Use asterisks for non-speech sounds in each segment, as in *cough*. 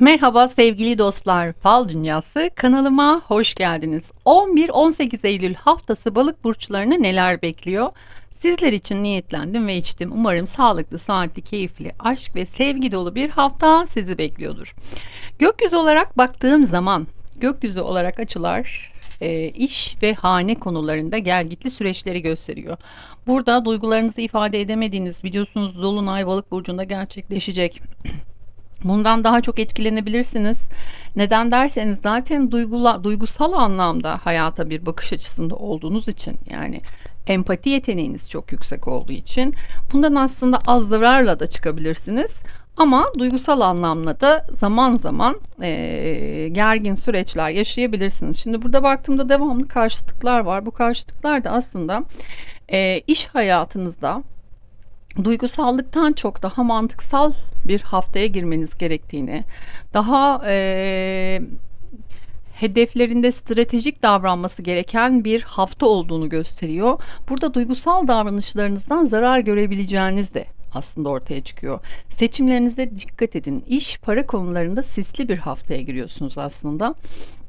Merhaba sevgili dostlar, Fal Dünyası kanalıma hoş geldiniz. 11-18 Eylül haftası balık burçlarını neler bekliyor? Sizler için niyetlendim ve içtim. Umarım sağlıklı, saatli, keyifli, aşk ve sevgi dolu bir hafta sizi bekliyordur. Gökyüzü olarak baktığım zaman, gökyüzü olarak açılar e, iş ve hane konularında gelgitli süreçleri gösteriyor. Burada duygularınızı ifade edemediğiniz biliyorsunuz Dolunay Balık Burcu'nda gerçekleşecek. *clears throat* Bundan daha çok etkilenebilirsiniz. Neden derseniz zaten duygula, duygusal anlamda hayata bir bakış açısında olduğunuz için yani empati yeteneğiniz çok yüksek olduğu için bundan aslında az zararla da çıkabilirsiniz. Ama duygusal anlamda da zaman zaman e, gergin süreçler yaşayabilirsiniz. Şimdi burada baktığımda devamlı karşıtlıklar var. Bu karşıtlıklar da aslında e, iş hayatınızda duygusallıktan çok daha mantıksal bir haftaya girmeniz gerektiğini, daha e, hedeflerinde stratejik davranması gereken bir hafta olduğunu gösteriyor. Burada duygusal davranışlarınızdan zarar görebileceğiniz de aslında ortaya çıkıyor. Seçimlerinizde dikkat edin. İş, para konularında sisli bir haftaya giriyorsunuz aslında.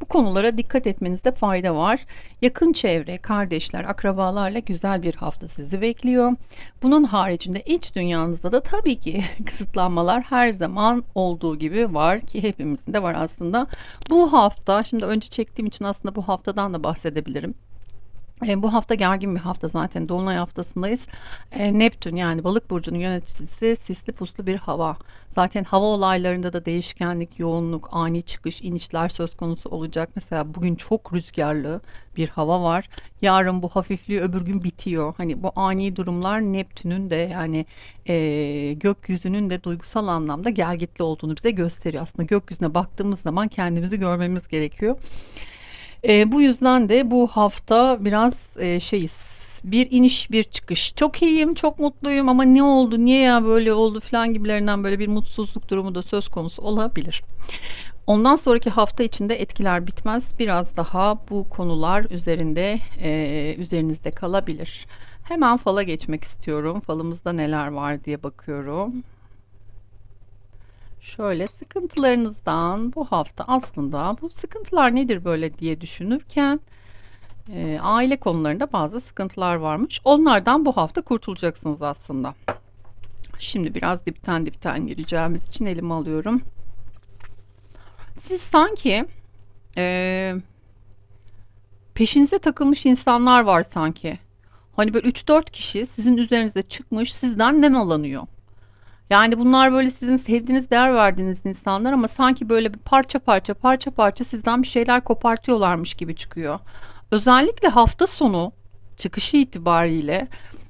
Bu konulara dikkat etmenizde fayda var. Yakın çevre, kardeşler, akrabalarla güzel bir hafta sizi bekliyor. Bunun haricinde iç dünyanızda da tabii ki *laughs* kısıtlanmalar her zaman olduğu gibi var ki hepimizin de var aslında. Bu hafta, şimdi önce çektiğim için aslında bu haftadan da bahsedebilirim. E, bu hafta gergin bir hafta zaten. Dolunay haftasındayız. E, Neptün yani balık burcunun yöneticisi sisli puslu bir hava. Zaten hava olaylarında da değişkenlik, yoğunluk, ani çıkış, inişler söz konusu olacak. Mesela bugün çok rüzgarlı bir hava var. Yarın bu hafifliği öbür gün bitiyor. Hani bu ani durumlar Neptün'ün de yani e, gökyüzünün de duygusal anlamda gelgitli olduğunu bize gösteriyor. Aslında gökyüzüne baktığımız zaman kendimizi görmemiz gerekiyor. E, bu yüzden de bu hafta biraz e, şeyiz. Bir iniş bir çıkış. Çok iyiyim, çok mutluyum ama ne oldu, niye ya böyle oldu falan gibilerinden böyle bir mutsuzluk durumu da söz konusu olabilir. Ondan sonraki hafta içinde etkiler bitmez. Biraz daha bu konular üzerinde e, üzerinizde kalabilir. Hemen fala geçmek istiyorum. Falımızda neler var diye bakıyorum. Şöyle sıkıntılarınızdan bu hafta aslında bu sıkıntılar nedir böyle diye düşünürken e, aile konularında bazı sıkıntılar varmış. Onlardan bu hafta kurtulacaksınız aslında. Şimdi biraz dipten dipten gireceğimiz için elime alıyorum. Siz sanki e, peşinize takılmış insanlar var sanki. Hani böyle 3-4 kişi sizin üzerinize çıkmış sizden nemalanıyor. Yani bunlar böyle sizin sevdiğiniz, değer verdiğiniz insanlar ama sanki böyle parça parça parça parça sizden bir şeyler kopartıyorlarmış gibi çıkıyor. Özellikle hafta sonu çıkışı itibariyle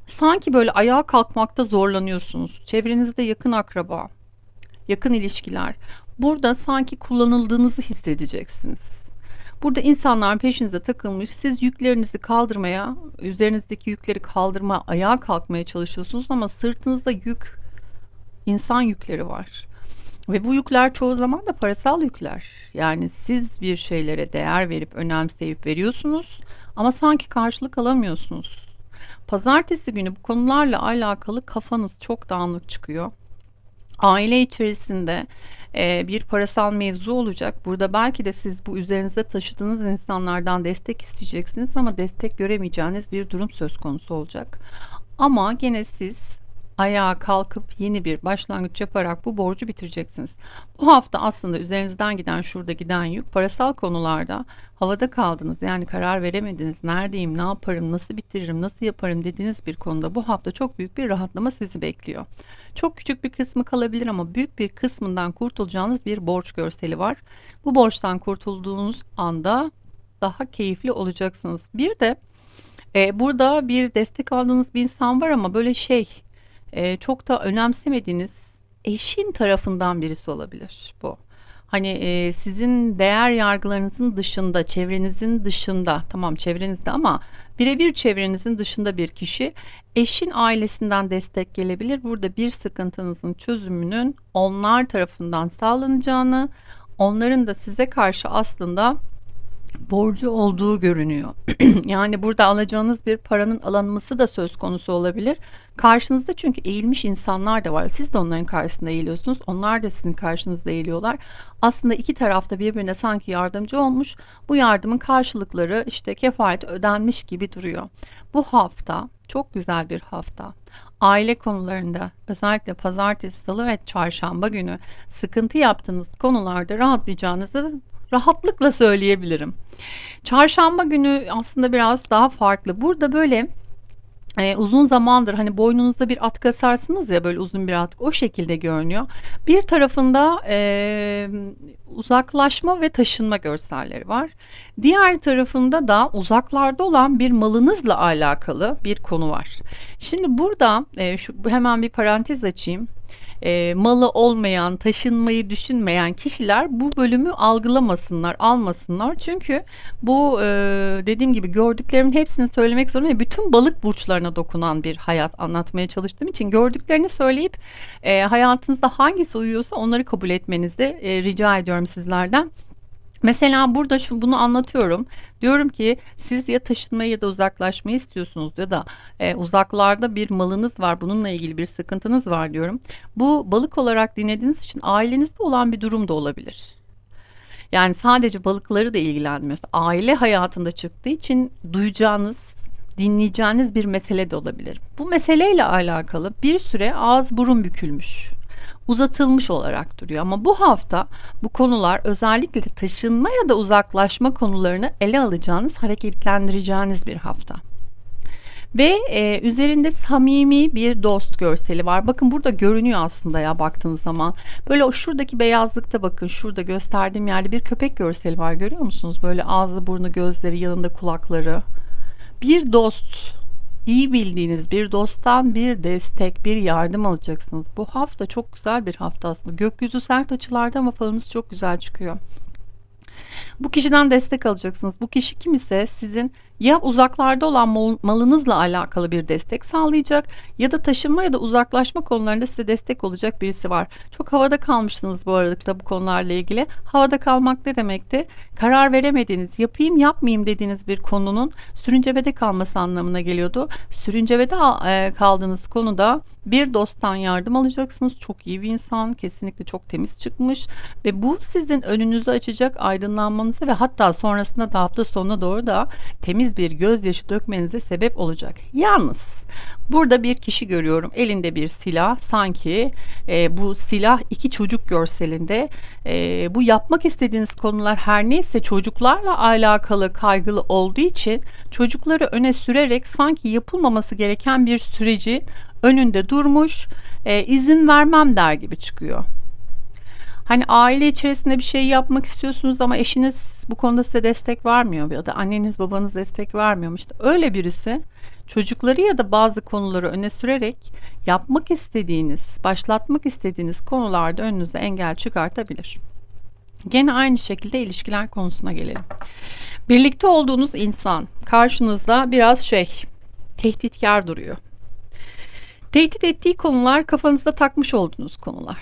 sanki böyle ayağa kalkmakta zorlanıyorsunuz. Çevrenizde yakın akraba, yakın ilişkiler. Burada sanki kullanıldığınızı hissedeceksiniz. Burada insanlar peşinize takılmış. Siz yüklerinizi kaldırmaya, üzerinizdeki yükleri kaldırma, ayağa kalkmaya çalışıyorsunuz ama sırtınızda yük insan yükleri var. Ve bu yükler çoğu zaman da parasal yükler. Yani siz bir şeylere değer verip önemseyip veriyorsunuz ama sanki karşılık alamıyorsunuz. Pazartesi günü bu konularla alakalı kafanız çok dağınık çıkıyor. Aile içerisinde e, bir parasal mevzu olacak. Burada belki de siz bu üzerinize taşıdığınız insanlardan destek isteyeceksiniz ama destek göremeyeceğiniz bir durum söz konusu olacak. Ama gene siz ayağa kalkıp yeni bir başlangıç yaparak bu borcu bitireceksiniz. Bu hafta aslında üzerinizden giden şurada giden yük parasal konularda havada kaldınız. Yani karar veremediniz. Neredeyim, ne yaparım, nasıl bitiririm, nasıl yaparım dediğiniz bir konuda bu hafta çok büyük bir rahatlama sizi bekliyor. Çok küçük bir kısmı kalabilir ama büyük bir kısmından kurtulacağınız bir borç görseli var. Bu borçtan kurtulduğunuz anda daha keyifli olacaksınız. Bir de e, burada bir destek aldığınız bir insan var ama böyle şey e, çok da önemsemediğiniz eşin tarafından birisi olabilir bu. Hani e, sizin değer yargılarınızın dışında, çevrenizin dışında, tamam çevrenizde ama birebir çevrenizin dışında bir kişi eşin ailesinden destek gelebilir. Burada bir sıkıntınızın çözümünün onlar tarafından sağlanacağını, onların da size karşı aslında borcu olduğu görünüyor. *clears throat* yani burada alacağınız bir paranın alınması da söz konusu olabilir. Karşınızda çünkü eğilmiş insanlar da var. Siz de onların karşısında eğiliyorsunuz. Onlar da sizin karşınızda eğiliyorlar. Aslında iki tarafta birbirine sanki yardımcı olmuş. Bu yardımın karşılıkları işte kefaret ödenmiş gibi duruyor. Bu hafta çok güzel bir hafta. Aile konularında özellikle pazartesi, salı ve çarşamba günü sıkıntı yaptığınız konularda rahatlayacağınızı rahatlıkla söyleyebilirim. Çarşamba günü aslında biraz daha farklı. Burada böyle e, uzun zamandır hani boynunuzda bir atkı asarsınız ya böyle uzun bir atkı o şekilde görünüyor. Bir tarafında e, uzaklaşma ve taşınma görselleri var. Diğer tarafında da uzaklarda olan bir malınızla alakalı bir konu var. Şimdi burada e, şu hemen bir parantez açayım e, malı olmayan, taşınmayı düşünmeyen kişiler bu bölümü algılamasınlar, almasınlar. Çünkü bu e, dediğim gibi gördüklerimin hepsini söylemek zorundayım. Bütün balık burçlarına dokunan bir hayat anlatmaya çalıştığım için gördüklerini söyleyip e, hayatınızda hangisi uyuyorsa onları kabul etmenizi e, rica ediyorum sizlerden. Mesela burada şu bunu anlatıyorum. Diyorum ki siz ya taşınmayı ya da uzaklaşmayı istiyorsunuz ya da e, uzaklarda bir malınız var. Bununla ilgili bir sıkıntınız var diyorum. Bu balık olarak dinlediğiniz için ailenizde olan bir durum da olabilir. Yani sadece balıkları da ilgilenmiyor. Aile hayatında çıktığı için duyacağınız, dinleyeceğiniz bir mesele de olabilir. Bu meseleyle alakalı bir süre ağız burun bükülmüş uzatılmış olarak duruyor. Ama bu hafta bu konular özellikle taşınma ya da uzaklaşma konularını ele alacağınız, hareketlendireceğiniz bir hafta. Ve e, üzerinde samimi bir dost görseli var. Bakın burada görünüyor aslında ya baktığınız zaman. Böyle o şuradaki beyazlıkta bakın şurada gösterdiğim yerde bir köpek görseli var görüyor musunuz? Böyle ağzı burnu gözleri yanında kulakları. Bir dost iyi bildiğiniz bir dosttan bir destek, bir yardım alacaksınız. Bu hafta çok güzel bir hafta aslında. Gökyüzü sert açılarda ama falınız çok güzel çıkıyor. Bu kişiden destek alacaksınız. Bu kişi kim ise sizin ya uzaklarda olan malınızla alakalı bir destek sağlayacak ya da taşınma ya da uzaklaşma konularında size destek olacak birisi var. Çok havada kalmışsınız bu aralıkta bu konularla ilgili. Havada kalmak ne demekti? Karar veremediğiniz, yapayım yapmayayım dediğiniz bir konunun sürüncemede kalması anlamına geliyordu. Sürüncemede e, kaldığınız konuda bir dosttan yardım alacaksınız. Çok iyi bir insan, kesinlikle çok temiz çıkmış ve bu sizin önünüzü açacak aydınlanmanızı ve hatta sonrasında da hafta sonuna doğru da temiz bir gözyaşı dökmenize sebep olacak. Yalnız burada bir kişi görüyorum elinde bir silah sanki e, bu silah iki çocuk görselinde e, bu yapmak istediğiniz konular her neyse çocuklarla alakalı kaygılı olduğu için çocukları öne sürerek sanki yapılmaması gereken bir süreci önünde durmuş e, izin vermem der gibi çıkıyor. Hani aile içerisinde bir şey yapmak istiyorsunuz ama eşiniz bu konuda size destek vermiyor ya da anneniz babanız destek vermiyor. İşte öyle birisi çocukları ya da bazı konuları öne sürerek yapmak istediğiniz, başlatmak istediğiniz konularda önünüze engel çıkartabilir. Gene aynı şekilde ilişkiler konusuna gelelim. Birlikte olduğunuz insan karşınızda biraz şey tehditkar duruyor. Tehdit ettiği konular kafanızda takmış olduğunuz konular.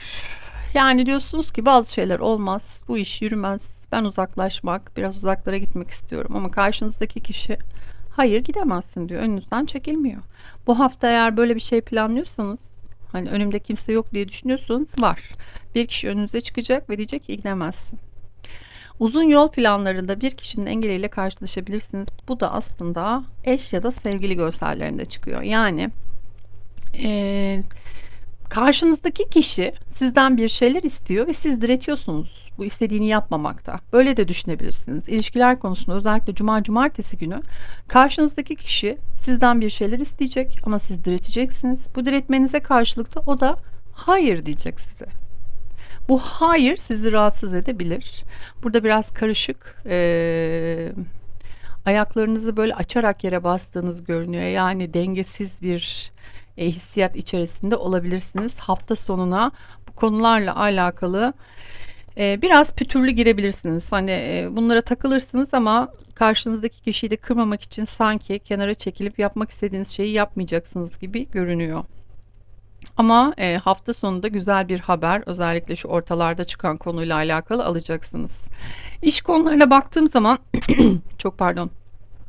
Yani diyorsunuz ki bazı şeyler olmaz, bu iş yürümez, ben uzaklaşmak, biraz uzaklara gitmek istiyorum ama karşınızdaki kişi hayır gidemezsin diyor. Önünüzden çekilmiyor. Bu hafta eğer böyle bir şey planlıyorsanız hani önümde kimse yok diye düşünüyorsanız var. Bir kişi önünüze çıkacak ve diyecek ki gidemezsin. Uzun yol planlarında bir kişinin engeliyle karşılaşabilirsiniz. Bu da aslında eş ya da sevgili görsellerinde çıkıyor. Yani ee, Karşınızdaki kişi sizden bir şeyler istiyor ve siz diretiyorsunuz bu istediğini yapmamakta. Böyle de düşünebilirsiniz. İlişkiler konusunda özellikle cuma cumartesi günü karşınızdaki kişi sizden bir şeyler isteyecek ama siz direteceksiniz. Bu diretmenize karşılıkta o da hayır diyecek size. Bu hayır sizi rahatsız edebilir. Burada biraz karışık ee, ayaklarınızı böyle açarak yere bastığınız görünüyor. Yani dengesiz bir e, hissiyat içerisinde olabilirsiniz. Hafta sonuna bu konularla alakalı e, biraz pütürlü girebilirsiniz. Hani e, bunlara takılırsınız ama karşınızdaki kişiyi de kırmamak için sanki kenara çekilip yapmak istediğiniz şeyi yapmayacaksınız gibi görünüyor. Ama e, hafta sonunda güzel bir haber özellikle şu ortalarda çıkan konuyla alakalı alacaksınız. İş konularına baktığım zaman *clears throat* çok pardon.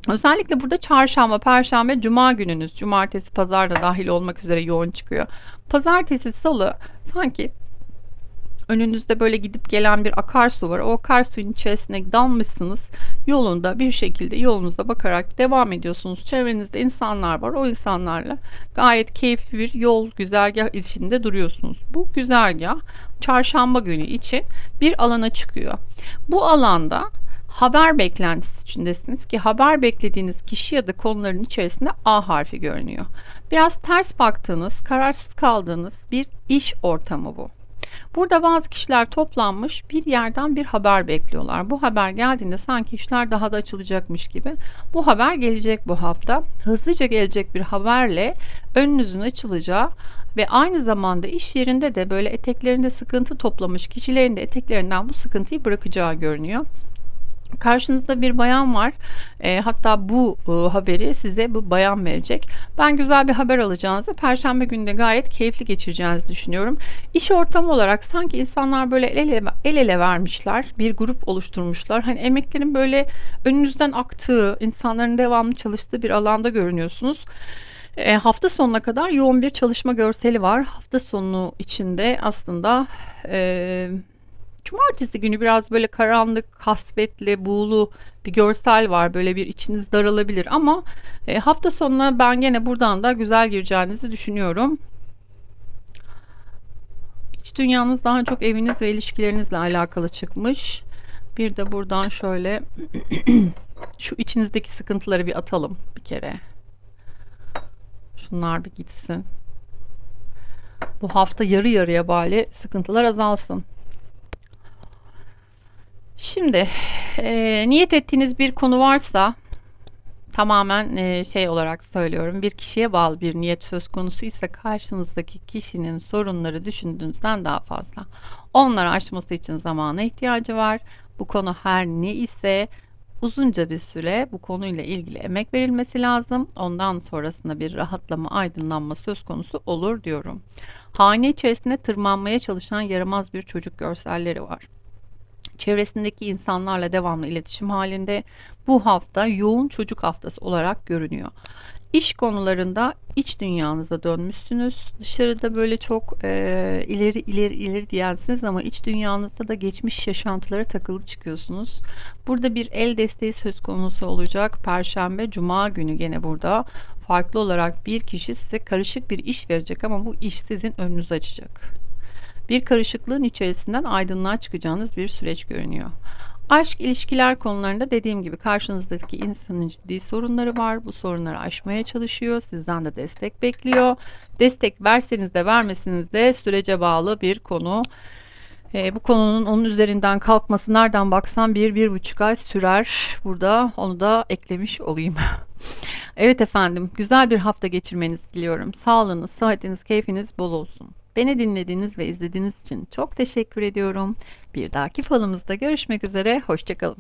Özellikle burada çarşamba, perşembe, cuma gününüz, cumartesi, pazar da dahil olmak üzere yoğun çıkıyor. Pazartesi, salı sanki önünüzde böyle gidip gelen bir akarsu var. O akarsuyun içerisine dalmışsınız. Yolunda bir şekilde yolunuza bakarak devam ediyorsunuz. Çevrenizde insanlar var. O insanlarla gayet keyifli bir yol güzergah içinde duruyorsunuz. Bu güzergah çarşamba günü için bir alana çıkıyor. Bu alanda haber beklentisi içindesiniz ki haber beklediğiniz kişi ya da konuların içerisinde A harfi görünüyor. Biraz ters baktığınız, kararsız kaldığınız bir iş ortamı bu. Burada bazı kişiler toplanmış bir yerden bir haber bekliyorlar. Bu haber geldiğinde sanki işler daha da açılacakmış gibi. Bu haber gelecek bu hafta. Hızlıca gelecek bir haberle önünüzün açılacağı ve aynı zamanda iş yerinde de böyle eteklerinde sıkıntı toplamış kişilerin de eteklerinden bu sıkıntıyı bırakacağı görünüyor. Karşınızda bir bayan var. E, hatta bu e, haberi size bu bayan verecek. Ben güzel bir haber alacağınızı, perşembe günü de gayet keyifli geçireceğinizi düşünüyorum. İş ortamı olarak sanki insanlar böyle el ele, el ele vermişler. Bir grup oluşturmuşlar. Hani emeklerin böyle önünüzden aktığı, insanların devamlı çalıştığı bir alanda görünüyorsunuz. E, hafta sonuna kadar yoğun bir çalışma görseli var. Hafta sonu içinde aslında... E, Cumartesi günü biraz böyle karanlık, kasvetli, buğulu bir görsel var. Böyle bir içiniz daralabilir ama e, hafta sonuna ben gene buradan da güzel gireceğinizi düşünüyorum. İç dünyanız daha çok eviniz ve ilişkilerinizle alakalı çıkmış. Bir de buradan şöyle *clears throat* şu içinizdeki sıkıntıları bir atalım bir kere. Şunlar bir gitsin. Bu hafta yarı yarıya bari sıkıntılar azalsın. Şimdi e, niyet ettiğiniz bir konu varsa tamamen e, şey olarak söylüyorum bir kişiye bağlı bir niyet söz konusu ise karşınızdaki kişinin sorunları düşündüğünüzden daha fazla. Onları aşması için zamana ihtiyacı var. Bu konu her ne ise uzunca bir süre bu konuyla ilgili emek verilmesi lazım. Ondan sonrasında bir rahatlama, aydınlanma söz konusu olur diyorum. Hane içerisinde tırmanmaya çalışan yaramaz bir çocuk görselleri var çevresindeki insanlarla devamlı iletişim halinde bu hafta yoğun çocuk haftası olarak görünüyor. İş konularında iç dünyanıza dönmüşsünüz. Dışarıda böyle çok e, ileri ileri ileri diyensiniz ama iç dünyanızda da geçmiş yaşantılara takılı çıkıyorsunuz. Burada bir el desteği söz konusu olacak. Perşembe, cuma günü gene burada farklı olarak bir kişi size karışık bir iş verecek ama bu iş sizin önünüzü açacak bir karışıklığın içerisinden aydınlığa çıkacağınız bir süreç görünüyor. Aşk ilişkiler konularında dediğim gibi karşınızdaki insanın ciddi sorunları var. Bu sorunları aşmaya çalışıyor. Sizden de destek bekliyor. Destek verseniz de vermesiniz de sürece bağlı bir konu. E, bu konunun onun üzerinden kalkması nereden baksan bir, bir buçuk ay sürer. Burada onu da eklemiş olayım. *laughs* evet efendim güzel bir hafta geçirmenizi diliyorum. Sağlığınız, sıhhatiniz, keyfiniz bol olsun. Beni dinlediğiniz ve izlediğiniz için çok teşekkür ediyorum. Bir dahaki falımızda görüşmek üzere. Hoşçakalın.